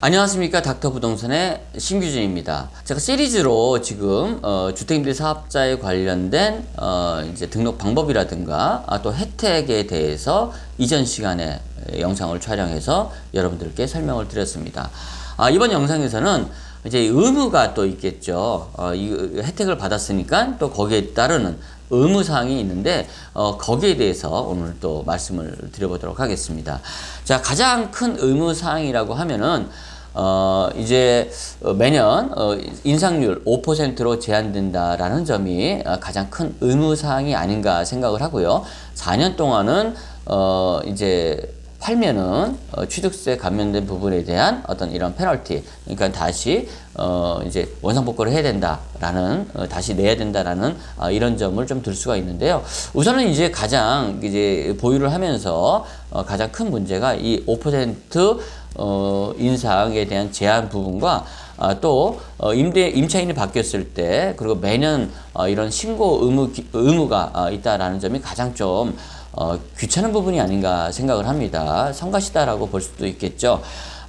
안녕하십니까 닥터 부동산의 신규진입니다. 제가 시리즈로 지금 어, 주택임대 사업자에 관련된 어, 이제 등록 방법이라든가 아, 또 혜택에 대해서 이전 시간에 영상을 촬영해서 여러분들께 설명을 드렸습니다. 아, 이번 영상에서는 이제 의무가 또 있겠죠. 어, 이 혜택을 받았으니까 또 거기에 따르는 의무 사항이 있는데 어, 거기에 대해서 오늘 또 말씀을 드려보도록 하겠습니다. 자 가장 큰 의무 사항이라고 하면은 어, 이제 어, 매년 어, 인상률 5%로 제한된다라는 점이 어, 가장 큰 의무 사항이 아닌가 생각을 하고요. 4년 동안은 어, 이제 팔면은 어, 취득세 감면된 부분에 대한 어떤 이런 페널티, 그러니까 다시 어, 이제 원상복구를 해야 된다라는 어, 다시 내야 된다라는 어, 이런 점을 좀 들 수가 있는데요. 우선은 이제 가장 이제 보유를 하면서 어, 가장 큰 문제가 이 5% 어, 인상에 대한 제한 부분과 아, 또 어, 임대 임차인이 바뀌었을 때 그리고 매년 어, 이런 신고 의무 기- 의무가 어, 있다라는 점이 가장 좀 어, 귀찮은 부분이 아닌가 생각을 합니다. 성가시다라고 볼 수도 있겠죠.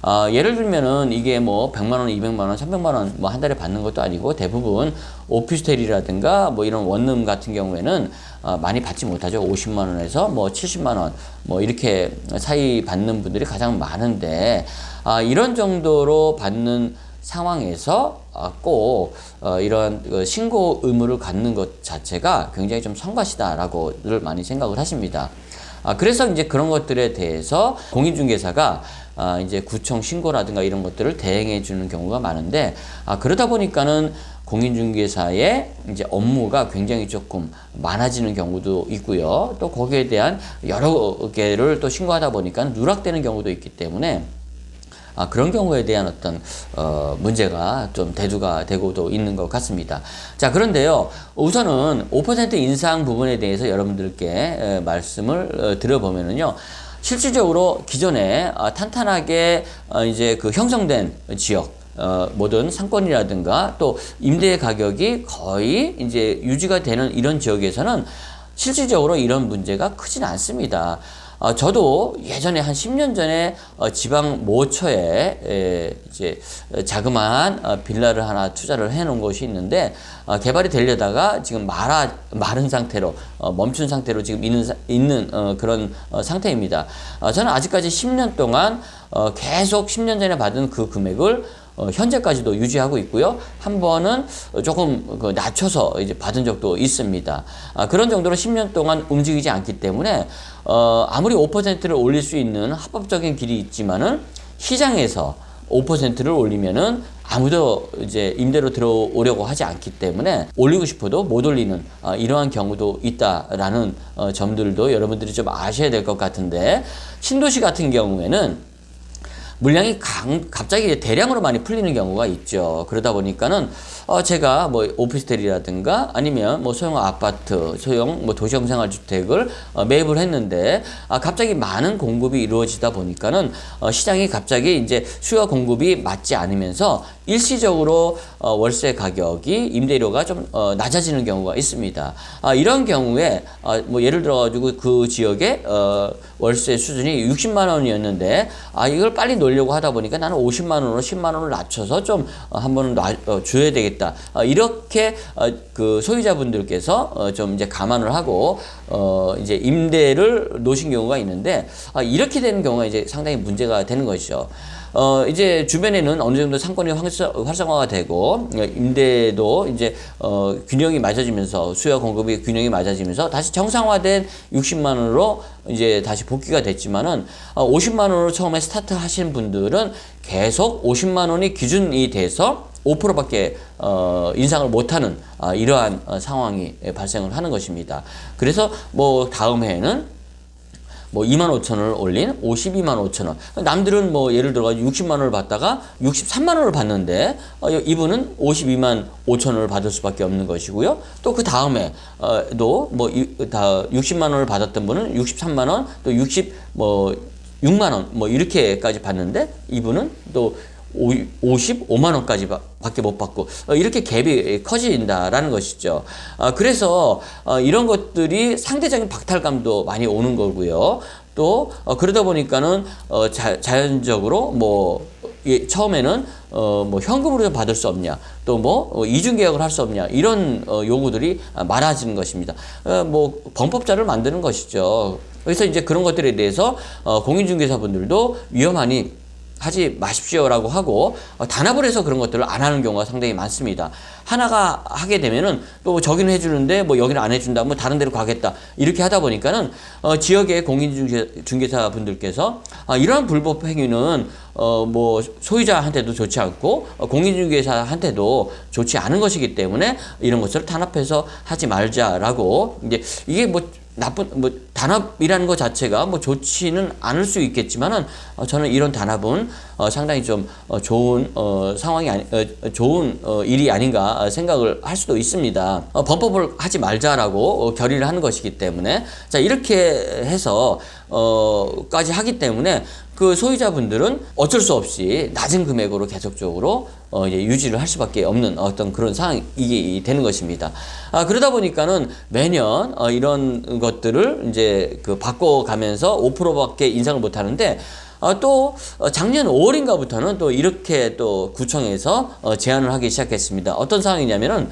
어, 예를 들면은 이게 뭐 100만 원, 200만 원, 300만 원 뭐 한 달에 받는 것도 아니고 대부분 오피스텔이라든가 뭐 이런 원룸 같은 경우에는 어, 많이 받지 못하죠. 50만 원에서 뭐 70만 원 뭐 이렇게 사이 받는 분들이 가장 많은데 아, 이런 정도로 받는 상황에서 아, 꼭 어, 이런 그 신고 의무를 갖는 것 자체가 굉장히 좀 성가시다라고들 많이 생각을 하십니다. 아, 그래서 이제 그런 것들에 대해서 공인중개사가 아, 이제 구청 신고라든가 이런 것들을 대행해 주는 경우가 많은데 아, 그러다 보니까는 공인중개사의 이제 업무가 굉장히 조금 많아지는 경우도 있고요. 또 거기에 대한 여러 개를 또 신고하다 보니까 누락되는 경우도 있기 때문에 아, 그런 경우에 대한 어떤 어, 문제가 좀 대두가 되고도 있는 것 같습니다. 자 그런데요 우선은 5% 인상 부분에 대해서 여러분들께 에, 말씀을 어, 드려보면은요. 실질적으로 기존에 아, 탄탄하게 어, 이제 그 형성된 지역 어, 모든 상권이라든가 또 임대 가격이 거의 이제 유지가 되는 이런 지역에서는 실질적으로 이런 문제가 크진 않습니다. 어, 저도 예전에 한 10년 전에 어, 지방 모처에 에, 이제 자그마한 어, 빌라를 하나 투자를 해 놓은 곳이 있는데 어, 개발이 되려다가 지금 말아 마른 상태로 어, 멈춘 상태로 지금 있는 사- 있는 어, 그런 어, 상태입니다. 어, 저는 아직까지 10년 동안 어, 계속 10년 전에 받은 그 금액을 어, 현재까지도 유지하고 있고요. 한 번은 조금 그 낮춰서 이제 받은 적도 있습니다. 아, 그런 정도로 10년 동안 움직이지 않기 때문에 어, 아무리 5%를 올릴 수 있는 합법적인 길이 있지만은 시장에서 5%를 올리면은 아무도 이제 임대로 들어오려고 하지 않기 때문에 올리고 싶어도 못 올리는 어, 이러한 경우도 있다라는 어, 점들도 여러분들이 좀 아셔야 될 것 같은데 신도시 같은 경우에는 물량이 강, 갑자기 대량으로 많이 풀리는 경우가 있죠. 그러다 보니까는 어 제가 뭐 오피스텔이라든가 아니면 뭐 소형 아파트, 소형 뭐 도시형 생활주택을 어 매입을 했는데 아 갑자기 많은 공급이 이루어지다 보니까는 어 시장이 갑자기 이제 수요 공급이 맞지 않으면서 일시적으로 어 월세 가격이 임대료가 좀 어 낮아지는 경우가 있습니다. 아 이런 경우에 어 뭐 예를 들어 가지고 그 지역에 어 월세 수준이 60만 원이었는데 아 이걸 빨리 놀려고 하다 보니까 나는 50만 원으로 10만 원을 낮춰서 좀 어, 한번 놔 어, 줘야 되겠다. 어, 이렇게 어, 그 소유자분들께서 어, 좀 이제 감안을 하고 어 이제 임대를 놓으신 경우가 있는데 아 이렇게 되는 경우가 이제 상당히 문제가 되는 것이죠. 어, 이제 주변에는 어느 정도 상권이 활성, 활성화가 되고, 어, 임대도 이제, 어, 균형이 맞아지면서, 수요 공급이 균형이 맞아지면서 다시 정상화된 60만 원으로 이제 다시 복귀가 됐지만은, 어, 50만 원으로 처음에 스타트 하신 분들은 계속 50만 원이 기준이 돼서 5%밖에 어, 인상을 못하는 아, 이러한 어, 상황이 발생을 하는 것입니다. 그래서 뭐 다음 해에는 뭐 2만 5천 원을 올린 52만 5천 원. 남들은 뭐 예를 들어 가지고 60만 원을 받다가 63만 원을 받는데 어, 이분은 52만 5천 원을 받을 수밖에 없는 것이고요. 또 그 다음에 어도 뭐다 60만 원을 받았던 분은 63만 원, 또 60뭐 6만 원 뭐 이렇게까지 받는데 이분은 또 55만 원까지 바- 밖에 못 받고 어, 이렇게 갭이 커진다라는 것이죠. 어, 그래서 어, 이런 것들이 상대적인 박탈감도 많이 오는 거고요. 또 어, 그러다 보니까는 어, 자, 자연적으로 뭐 예, 처음에는 어, 뭐 현금으로 받을 수 없냐, 또뭐 어, 이중 계약을 할 수 없냐 이런 어, 요구들이 많아지는 것입니다. 어, 뭐 범법자를 만드는 것이죠. 그래서 이제 그런 것들에 대해서 어, 공인중개사분들도 위험하니 하지 마십시오라고 하고 어, 단합을 해서 그런 것들을 안 하는 경우가 상당히 많습니다. 하나가 하게 되면은 또 저기는 해주는데 뭐 여기는 안 해준다, 뭐 다른 데로 가겠다 이렇게 하다 보니까는 어, 지역의 공인중개사 분들께서 아, 이러한 불법 행위는 어, 뭐 소유자한테도 좋지 않고 어, 공인중개사한테도 좋지 않은 것이기 때문에 이런 것을 탄압해서 하지 말자라고 이제 이게 뭐 나쁜 뭐 단합이라는 것 자체가 뭐 좋지는 않을 수 있겠지만은 어, 저는 이런 단합은 어, 상당히 좀 어, 좋은 어, 상황이 아니 어, 좋은 어, 일이 아닌가 생각을 할 수도 있습니다. 어, 범법을 하지 말자라고 어, 결의를 하는 것이기 때문에 자 이렇게 해서 어까지 하기 때문에 그 소유자분들은 어쩔 수 없이 낮은 금액으로 계속적으로 어 이제 유지를 할 수밖에 없는 어떤 그런 상황이 되는 것입니다. 아 그러다 보니까는 매년 어 이런 것들을 이제 그 바꿔가면서 5%밖에 인상을 못 하는데 어, 또 어, 작년 5월인가부터는 또 이렇게 또 구청에서 어, 제안을 하기 시작했습니다. 어떤 상황이냐면은